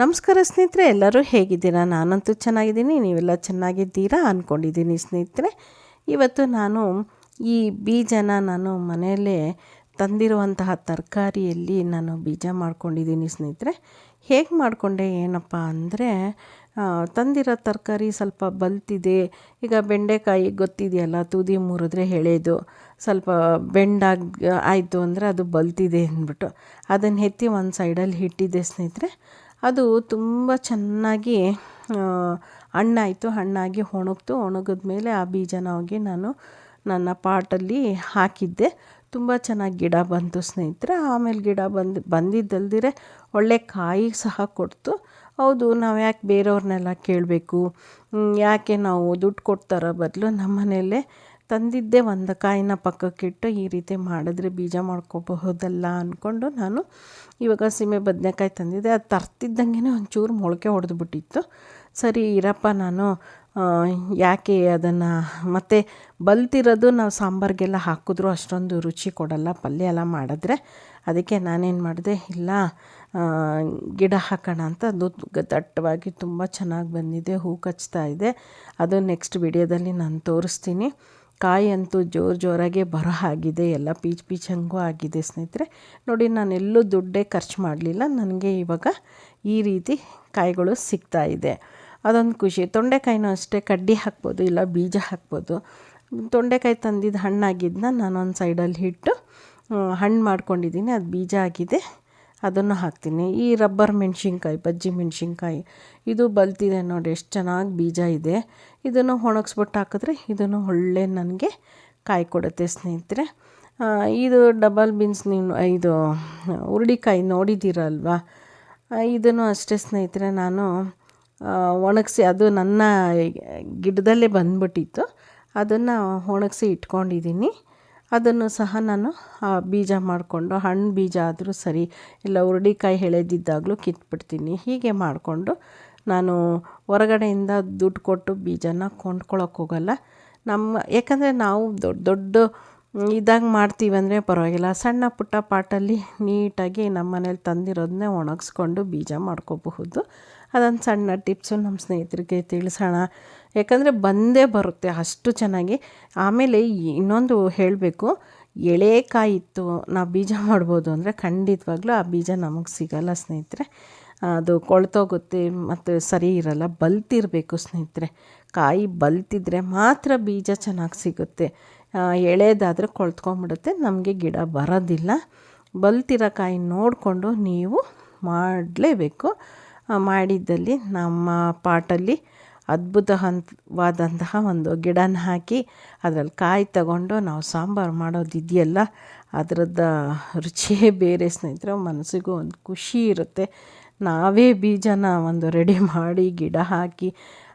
ನಮಸ್ಕಾರ ಸ್ನೇಹಿತರೆ, ಎಲ್ಲರೂ ಹೇಗಿದ್ದೀರಾ? ನಾನಂತೂ ಚೆನ್ನಾಗಿದ್ದೀನಿ, ನೀವೆಲ್ಲ ಚೆನ್ನಾಗಿದ್ದೀರಾ ಅಂದ್ಕೊಂಡಿದ್ದೀನಿ ಸ್ನೇಹಿತರೆ. ಇವತ್ತು ನಾನು ಈ ಬೀಜನ ನಾನು ಮನೆಯಲ್ಲೇ ತಂದಿರುವಂತಹ ತರಕಾರಿಯಲ್ಲಿ ನಾನು ಬೀಜ ಮಾಡ್ಕೊಂಡಿದ್ದೀನಿ ಸ್ನೇಹಿತರೆ. ಹೇಗೆ ಮಾಡಿಕೊಂಡೆ, ಏನಪ್ಪ ಅಂದರೆ ತಂದಿರೋ ತರಕಾರಿ ಸ್ವಲ್ಪ ಬಲ್ತಿದೆ, ಈಗ ಬೆಂಡೆಕಾಯಿ ಗೊತ್ತಿದೆಯಲ್ಲ, ತುದಿ ಮುರಿದ್ರೆ ಎಳೆದು ಸ್ವಲ್ಪ ಬೆಂಡಾಗಿ ಆಯಿತು ಅಂದರೆ ಅದು ಬಲ್ತಿದೆ ಅಂದ್ಬಿಟ್ಟು ಅದನ್ನು ಎತ್ತಿ ಒಂದು ಸೈಡಲ್ಲಿ ಇಟ್ಟಿದ್ದೆ ಸ್ನೇಹಿತರೆ. ಅದು ತುಂಬ ಚೆನ್ನಾಗಿ ಹಣ್ಣಾಯಿತು, ಹಣ್ಣಾಗಿ ಒಣಗ್ತು. ಒಣಗಿದ ಮೇಲೆ ಆ ಬೀಜನ ಹೋಗಿ ನಾನು ನನ್ನ ಪಾಟಲ್ಲಿ ಹಾಕಿದ್ದೆ. ತುಂಬ ಚೆನ್ನಾಗಿ ಗಿಡ ಬಂತು ಸ್ನೇಹಿತರೆ. ಆಮೇಲೆ ಗಿಡ ಬಂದು, ಬಂದಿದ್ದಲ್ದಿರೆ ಒಳ್ಳೆ ಕಾಯಿ ಸಹ ಕೊಡ್ತು. ಹೌದು, ನಾವು ಯಾಕೆ ಬೇರೆಯವ್ರನ್ನೆಲ್ಲ ಕೇಳಬೇಕು? ಯಾಕೆ ನಾವು ದುಡ್ಡು ಕೊಡ್ತಾರೋ ಬದಲು ನಮ್ಮ ಮನೆಯಲ್ಲೇ ತಂದಿದ್ದೇ ಒಂದು ಕಾಯಿನ ಪಕ್ಕಕ್ಕಿಟ್ಟು ಈ ರೀತಿ ಮಾಡಿದ್ರೆ ಬೀಜ ಮಾಡ್ಕೋಬಹುದಲ್ಲ ಅಂದ್ಕೊಂಡು ನಾನು ಇವಾಗ ಸೀಮೆ ಬದನೆಕಾಯಿ ತಂದಿದ್ದೆ. ಅದು ತರ್ತಿದ್ದಂಗೆ ಒಂಚೂರು ಮೊಳಕೆ ಹೊಡೆದ್ಬಿಟ್ಟಿತ್ತು ಸರಿ ಇರಪ್ಪ ನಾನು ಯಾಕೆ ಅದನ್ನು ಮತ್ತು ಬಲ್ತಿರೋದು ನಾವು ಸಾಂಬಾರಿಗೆಲ್ಲ ಹಾಕಿದ್ರು ಅಷ್ಟೊಂದು ರುಚಿ ಕೊಡಲ್ಲ, ಪಲ್ಯ ಎಲ್ಲ ಮಾಡಿದ್ರೆ. ಅದಕ್ಕೆ ನಾನೇನು ಮಾಡಿದೆ, ಇಲ್ಲ ಗಿಡ ಹಾಕೋಣ ಅಂತ ಅದು ದಟ್ಟವಾಗಿ ತುಂಬ ಚೆನ್ನಾಗಿ ಬಂದಿದೆ, ಹೂ ಕಚ್ತಾ ಇದೆ. ಅದು ನೆಕ್ಸ್ಟ್ ವಿಡಿಯೋದಲ್ಲಿ ನಾನು ತೋರಿಸ್ತೀನಿ. ಕಾಯಿ ಅಂತೂ ಜೋರು ಜೋರಾಗೆ ಬರೋ ಆಗಿದೆ ಎಲ್ಲ ಪೀಚ್ ಪೀಚ್ ಪೀಚಂಗೂ ಆಗಿದೆ ಸ್ನೇಹಿತರೆ. ನೋಡಿ, ನಾನೆಲ್ಲೂ ದುಡ್ಡೇ ಖರ್ಚು ಮಾಡಲಿಲ್ಲ. ನನಗೆ ಇವಾಗ ಈ ರೀತಿ ಕಾಯಿಗಳು ಸಿಗ್ತಾ ಇದೆ. ಅದೊಂದು ಖುಷಿ. ತೊಂಡೆಕಾಯಿನೂ ಅಷ್ಟೇ, ಕಡ್ಡಿ ಹಾಕ್ಬೋದು, ಇಲ್ಲ ಬೀಜ ಹಾಕ್ಬೋದು. ತೊಂಡೆಕಾಯಿ ತಂದಿದ್ದು ಹಣ್ಣಾಗಿದ್ದನ್ನ ನಾನೊಂದು ಸೈಡಲ್ಲಿ ಇಟ್ಟು ಹಣ್ಣು ಮಾಡ್ಕೊಂಡಿದ್ದೀನಿ. ಅದು ಬೀಜ ಆಗಿದೆ. ಅದನ್ನು ಹಾಕ್ತೀನಿ. ಈ ರಬ್ಬರ್ ಮೆಣಸಿನ್ಕಾಯಿ, ಬಜ್ಜಿ ಮೆಣಸಿನ್ಕಾಯಿ, ಇದು ಬಲ್ತಿದೆ ನೋಡಿ, ಎಷ್ಟು ಚೆನ್ನಾಗಿ ಬೀಜ ಇದೆ. ಇದನ್ನು ಒಣಗಿಸ್ಬಿಟ್ಟು ಹಾಕಿದ್ರೆ ಇದನ್ನು ಒಳ್ಳೆ ನನಗೆ ಕಾಯಿ ಕೊಡುತ್ತೆ ಸ್ನೇಹಿತರೆ. ಇದು ಡಬಲ್ ಬೀನ್ಸ್ ನೀವು ಇದು ಹುರುಳಿಕಾಯಿ ನೋಡಿದ್ದೀರಲ್ವಾ? ಇದನ್ನು ಅಷ್ಟೇ ಸ್ನೇಹಿತರೆ, ನಾನು ಒಣಗಿಸಿ, ಅದು ನನ್ನ ಗಿಡದಲ್ಲೇ ಬಂದ್ಬಿಟ್ಟಿತ್ತು. ಅದನ್ನು ಒಣಗಿಸಿ ಇಟ್ಕೊಂಡಿದ್ದೀನಿ. ಅದನ್ನು ಸಹ ನಾನು ಬೀಜ ಮಾಡಿಕೊಂಡು, ಹಣ್ಣು ಬೀಜ ಆದರೂ ಸರಿ, ಇಲ್ಲ ಹುರುಳಿಕಾಯಿ ಎಳೆದಿದ್ದಾಗಲೂ ಕಿತ್ಬಿಡ್ತೀನಿ. ಹೀಗೆ ಮಾಡಿಕೊಂಡು ನಾನು ಹೊರಗಡೆಯಿಂದ ದುಡ್ಡು ಕೊಟ್ಟು ಬೀಜನ ಕೊಂಡ್ಕೊಳ್ಳೋಕ್ಕೋಗಲ್ಲ ನಮ್ಮ, ಯಾಕಂದರೆ ನಾವು ದೊಡ್ಡ ದೊಡ್ಡ ಇದಾಗ ಮಾಡ್ತೀವಂದರೆ ಪರವಾಗಿಲ್ಲ. ಸಣ್ಣ ಪುಟ್ಟ ಪಾಟಲ್ಲಿ ನೀಟಾಗಿ ನಮ್ಮ ಮನೇಲಿ ತಂದಿರೋದನ್ನೇ ಒಣಗಿಸ್ಕೊಂಡು ಬೀಜ ಮಾಡ್ಕೋಬಹುದು. ಅದೊಂದು ಸಣ್ಣ ಟಿಪ್ಸು ನಮ್ಮ ಸ್ನೇಹಿತರಿಗೆ ತಿಳಿಸೋಣ. ಯಾಕಂದರೆ ಬಂದೇ ಬರುತ್ತೆ ಅಷ್ಟು ಚೆನ್ನಾಗಿ. ಆಮೇಲೆ ಇನ್ನೊಂದು ಹೇಳಬೇಕು ಎಳೆ ಕಾಯಿ ಇತ್ತು ನಾವು ಬೀಜ ಮಾಡ್ಬೋದು ಅಂದರೆ ಖಂಡಿತವಾಗ್ಲೂ ಆ ಬೀಜ ನಮಗೆ ಸಿಗಲ್ಲ ಸ್ನೇಹಿತರೆ. ಅದು ಕೊಳ್ತೋಗುತ್ತೆ ಮತ್ತು ಸರಿ ಇರಲ್ಲ, ಬಲ್ತಿರಬೇಕು ಸ್ನೇಹಿತರೆ. ಕಾಯಿ ಬಲ್ತಿದ್ರೆ ಮಾತ್ರ ಬೀಜ ಚೆನ್ನಾಗಿ ಸಿಗುತ್ತೆ. ಎಳೆದಾದರೆ ಕೊಳ್ತ್ಕೊಂಡ್ಬಿಡುತ್ತೆ, ನಮಗೆ ಗಿಡ ಬರೋದಿಲ್ಲ. ಬಲ್ತಿರೋ ಕಾಯಿ ನೋಡಿಕೊಂಡು ನೀವು ಮಾಡಲೇಬೇಕು. ಮಾಡಿದ್ದಲ್ಲಿ ನಮ್ಮ ಪಾಟಲ್ಲಿ ಅದ್ಭುತ ಹಂತವಾದಂತಹ ಒಂದು ಗಿಡನ ಹಾಕಿ ಅದರಲ್ಲಿ ಕಾಯಿ ತಗೊಂಡು ನಾವು ಸಾಂಬಾರು ಮಾಡೋದಿದೆಯಲ್ಲ ಅದರದ್ದು ರುಚಿಯೇ ಬೇರೆ ಸ್ನೇಹಿತರೆ, ಮನಸ್ಸಿಗೂ ಒಂದು ಖುಷಿ ಇರುತ್ತೆ. ನಾವೇ ಬೀಜನ ಒಂದು ರೆಡಿ ಮಾಡಿ ಗಿಡ ಹಾಕಿ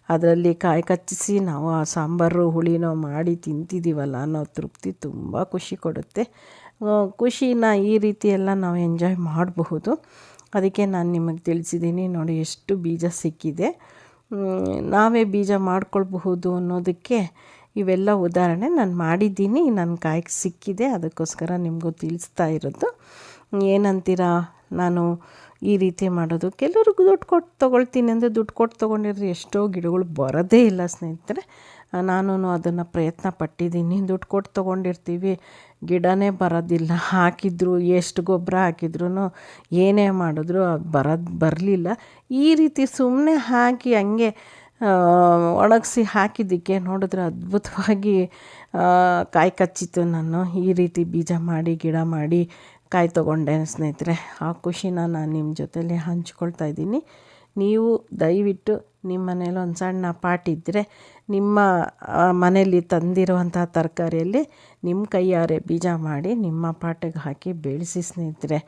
ಅದರಲ್ಲಿ ಕಾಯಿ ಕಚ್ಚಿಸಿ ನಾವು ಆ ಸಾಂಬಾರು, ಹುಳಿನೋ ಮಾಡಿ ತಿಂತಿದ್ದೀವಲ್ಲ ಅನ್ನೋ ತೃಪ್ತಿ ತುಂಬ ಖುಷಿ ಕೊಡುತ್ತೆ. ಖುಷಿನ ಈ ರೀತಿ ಎಲ್ಲ ನಾವು ಎಂಜಾಯ್ ಮಾಡಬಹುದು. ಅದಕ್ಕೆ ನಾನು ನಿಮಗೆ ತಿಳಿಸಿದ್ದೀನಿ ನೋಡಿ ಎಷ್ಟು ಬೀಜ ಸಿಕ್ಕಿದೆ. ನಾವೇ ಬೀಜ ಮಾಡ್ಕೊಳ್ಬಹುದು ಅನ್ನೋದಕ್ಕೆ ಇವೆಲ್ಲ ಉದಾಹರಣೆ ನಾನು ಮಾಡಿದ್ದೀನಿ. ನನ್ನ ಕಾಯಿಗೆ ಸಿಕ್ಕಿದೆ, ಅದಕ್ಕೋಸ್ಕರ ನಿಮಗೂ ತಿಳಿಸ್ತಾ ಇರೋದು. ಏನಂತೀರಾ? ನಾನು ಈ ರೀತಿ ಮಾಡೋದು. ಕೆಲವ್ರಿಗೆ ದುಡ್ಡು ಕೊಟ್ಟು ತೊಗೊಳ್ತೀನಿ ಅಂದರೆ ದುಡ್ಡು ಕೊಟ್ಟು ತೊಗೊಂಡಿದ್ರೆ ಎಷ್ಟೋ ಗಿಡಗಳು ಬರೋದೇ ಇಲ್ಲ ಸ್ನೇಹಿತರೆ. ನಾನು ಅದನ್ನು ಪ್ರಯತ್ನ ಪಟ್ಟಿದ್ದೀನಿ. ದುಡ್ಡು ಕೊಟ್ಟು ತೊಗೊಂಡಿರ್ತೀವಿ. ಗಿಡನೇ ಬರೋದಿಲ್ಲ. ಹಾಕಿದ್ರು, ಎಷ್ಟು ಗೊಬ್ಬರ ಹಾಕಿದ್ರೂ ಏನೇ ಮಾಡಿದ್ರು ಅದು ಬರೋದು ಬರಲಿಲ್ಲ. ಈ ರೀತಿ ಸುಮ್ಮನೆ ಹಾಕಿ ಹಂಗೆ ಒಣಗಿಸಿ ಹಾಕಿದ್ದಕ್ಕೆ ನೋಡಿದ್ರೆ ಅದ್ಭುತವಾಗಿ ಕಾಯಿ ಕಚ್ಚಿತ್ತು ನಾನು. ಈ ರೀತಿ ಬೀಜ ಮಾಡಿ, ಗಿಡ ಮಾಡಿ ಕಾಯಿ ತೊಗೊಂಡೆ ಸ್ನೇಹಿತರೆ. ಆ ಖುಷಿನ ನಾನು ನಿಮ್ಮ ಜೊತೆಲಿ ಹಂಚ್ಕೊಳ್ತಾ ಇದ್ದೀನಿ. ನೀವು ದಯವಿಟ್ಟು ನಿಮ್ಮ ಮನೇಲಿ ಒಂದು ಸಣ್ಣ ಪಾಟ್ ಇದ್ದರೆ ನಿಮ್ಮ ಮನೆಯಲ್ಲಿ ತಂದಿರುವಂಥ ತರಕಾರಿಯಲ್ಲಿ ನಿಮ್ಮ ಕೈಯಾರೆ ಬೀಜ ಮಾಡಿ ನಿಮ್ಮ ಪಾಟಿಗೆ ಹಾಕಿ ಬೆಳೆಸಿ ಸ್ನೇಹಿತರೆ.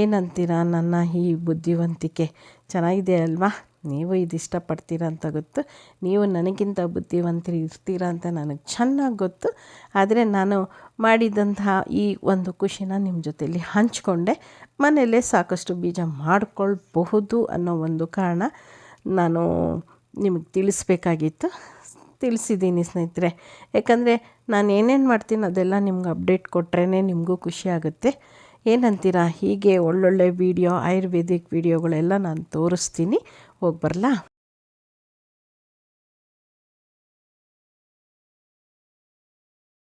ಏನಂತೀರಾ ನನ್ನ ಈ ಬುದ್ಧಿವಂತಿಕೆ? ಚೆನ್ನಾಗಿದೆ ಅಲ್ವಾ? ನೀವು ಇದು ಇಷ್ಟಪಡ್ತೀರ ಅಂತ ಗೊತ್ತು. ನೀವು ನನಗಿಂತ ಬುದ್ಧಿವಂತರು ಇರ್ತೀರ ಅಂತ ನನಗೆ ಚೆನ್ನಾಗಿ ಗೊತ್ತು. ಆದರೆ ನಾನು ಮಾಡಿದಂತಹ ಈ ಒಂದು ಖುಷಿನ ನಿಮ್ಮ ಜೊತೆಯಲ್ಲಿ ಹಂಚಿಕೊಂಡೆ. ಮನೆಯಲ್ಲೇ ಸಾಕಷ್ಟು ಬೀಜ ಮಾಡಿಕೊಳ್ಬಹುದು ಅನ್ನೋ ಒಂದು ಕಾರಣ ನಾನು ನಿಮಗೆ ತಿಳಿಸ್ಬೇಕಾಗಿತ್ತು. ತಿಳಿಸಿದ್ದೀನಿ ಸ್ನೇಹಿತರೆ. ಯಾಕಂದರೆ ನಾನು ಏನೇನು ಮಾಡ್ತೀನಿ ಅದೆಲ್ಲ ನಿಮ್ಗೆ ಅಪ್ಡೇಟ್ ಕೊಟ್ರೇ ನಿಮಗೂ ಖುಷಿ ಆಗುತ್ತೆ. ಏನಂತೀರಾ? ಹೀಗೆ ಒಳ್ಳೊಳ್ಳೆ ವಿಡಿಯೋ ಆಯುರ್ವೇದಿಕ್ ವೀಡಿಯೋಗಳೆಲ್ಲ ನಾನು ತೋರಿಸ್ತೀನಿ. ಹೋಗಿ ಬರಲಾ?